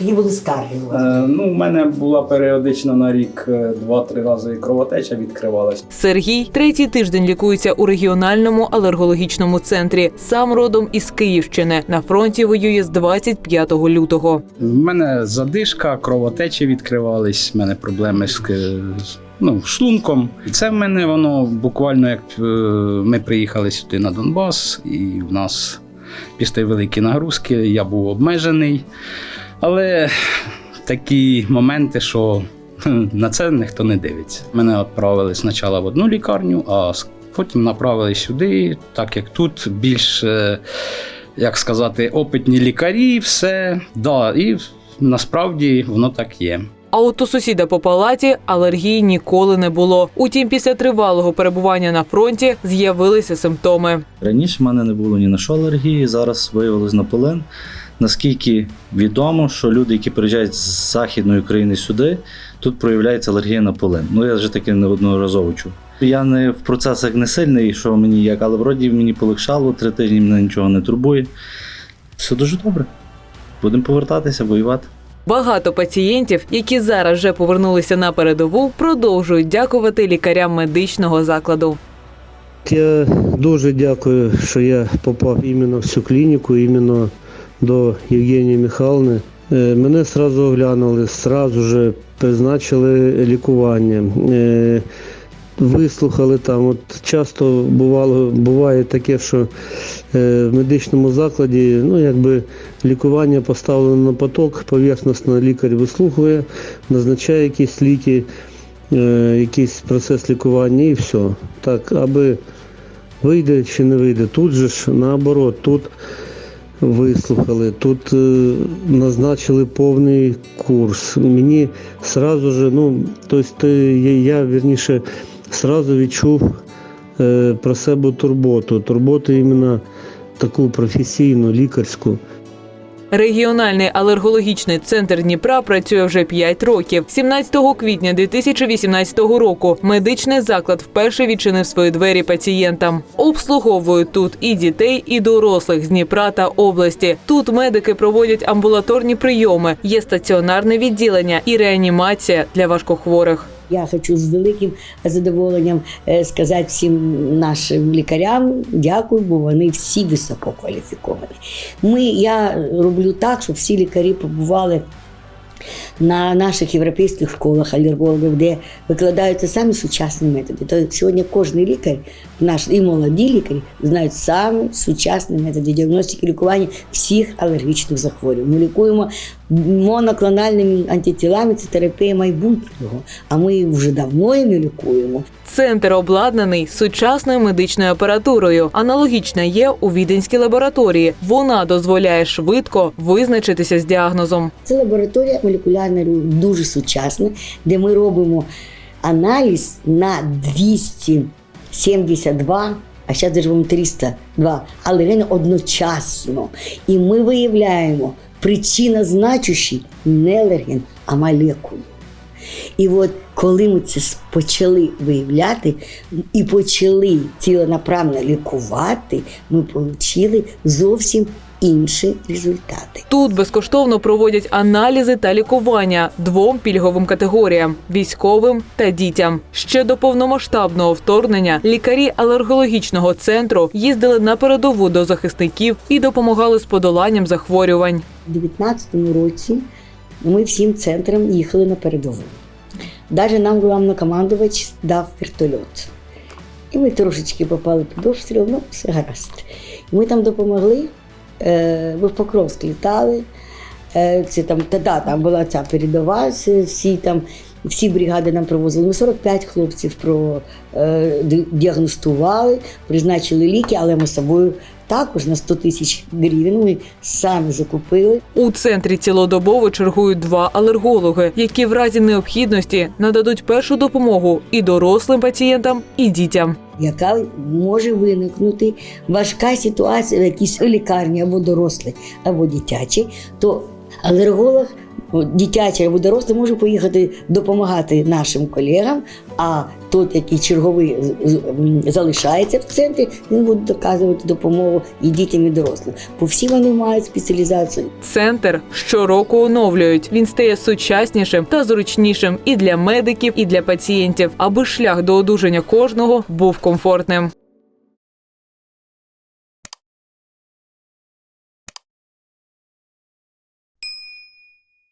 Які були скарги у вас? Е, ну, у мене була періодично на рік е, два-три рази кровотеча відкривалась. Сергій третій тиждень лікується у регіональному алергологічному центрі. Сам родом із Київщини. На фронті воює з 25 лютого. У мене задишка, кровотечі відкривались, в мене проблеми з, е, з, ну, шлунком. Це в мене воно буквально як е, ми приїхали сюди на Донбас, і в нас після великі нагрузки, я був обмежений. Але такі моменти, що на це ніхто не дивиться. Мене відправили спочатку в одну лікарню, а потім направили сюди, так як тут більш, е, як сказати, опитні лікарі, все. Да, і насправді воно так є. А от у сусіда по палаті алергії ніколи не було. Утім, після тривалого перебування на фронті з'явилися симптоми. Раніше в мене не було ні на що алергії, зараз виявилось на полен. Наскільки відомо, що люди, які приїжджають з Західної України сюди, тут проявляється алергія на полен. Ну я вже таке неодноразово чув. Я не в процесах не сильний, що мені як, але вроді мені полегшало, три тижні мене нічого не турбує. Все дуже добре. Будемо повертатися, воювати. Багато пацієнтів, які зараз вже повернулися на передову, продовжують дякувати лікарям медичного закладу. Я дуже дякую, що я попав іменно в цю клініку, іменно до Євгенії Михайловни. Е, Мене одразу оглянули, одразу же призначили лікування. Е, Вислухали там. От часто бувало, буває таке, що е, в медичному закладі ну, якби лікування поставлено на поток, поверхностно лікар вислухує, назначає якісь ліки, якийсь процес лікування і все. Так, аби вийде чи не вийде. Тут же ж наоборот, тут вислухали, тут е, назначили повний курс. Мені сразу же, ну, тобто я, вірніше сразу відчув е, про себе турботу. Турботу іменно таку професійну, лікарську. Регіональний алергологічний центр Дніпра працює вже 5 років. 17 квітня 2018 року медичний заклад вперше відчинив свої двері пацієнтам. Обслуговують тут і дітей, і дорослих з Дніпра та області. Тут медики проводять амбулаторні прийоми, є стаціонарне відділення і реанімація для важкохворих. Я хочу з великим задоволенням е, сказати всім нашим лікарям дякую, бо вони всі висококваліфіковані. Ми, я роблю так, щоб всі лікарі побували на наших європейських школах алергологів, де викладаються самі сучасні методи. То сьогодні кожен лікар, наш і молоді лікарі, знають самі сучасні методи діагностики лікування всіх алергічних захворювань. Ми лікуємо моноклональними антитілами, це терапія майбутнього. А ми вже давно не лікуємо. Центр обладнаний сучасною медичною апаратурою. Аналогічна є у віденській лабораторії. Вона дозволяє швидко визначитися з діагнозом. Це лабораторія молекулярна дуже сучасна, де ми робимо аналіз на 272, а зараз даже робимо 302 алергени одночасно. І ми виявляємо причина значущий не алерген, а молекулу. І от коли ми це почали виявляти і почали ціленаправно лікувати, ми отримали зовсім інші результати. Тут безкоштовно проводять аналізи та лікування двом пільговим категоріям військовим та дітям. Ще до повномасштабного вторгнення лікарі алергологічного центру їздили на передову до захисників і допомагали з подоланням захворювань. У 2019 році ми всім центром їхали на передову. Навіть нам главнокомандувач дав вертольот. І ми трошечки попали під обстріл, ну все гаразд. І ми там допомогли. Е, Ми в Покровськ літали. Е, Це там, та, да, там була ця передова, всі там, всі бригади нам привозили. Ми 45 хлопців про, е, діагностували, призначили ліки, але ми з собою також на 100 тисяч гривень ми самі закупили. У центрі цілодобово чергують два алергологи, які в разі необхідності нададуть першу допомогу і дорослим пацієнтам, і дітям. Яка може виникнути важка ситуація в якійсь лікарні або дорослій, або дитячій, то алерголог дитячий або дорослий може поїхати допомагати нашим колегам, а той, який черговий залишається в центрі, він буде доказувати допомогу і дітям, і дорослим. Бо всі вони мають спеціалізацію. Центр щороку оновлюють. Він стає сучаснішим та зручнішим і для медиків, і для пацієнтів, аби шлях до одужання кожного був комфортним.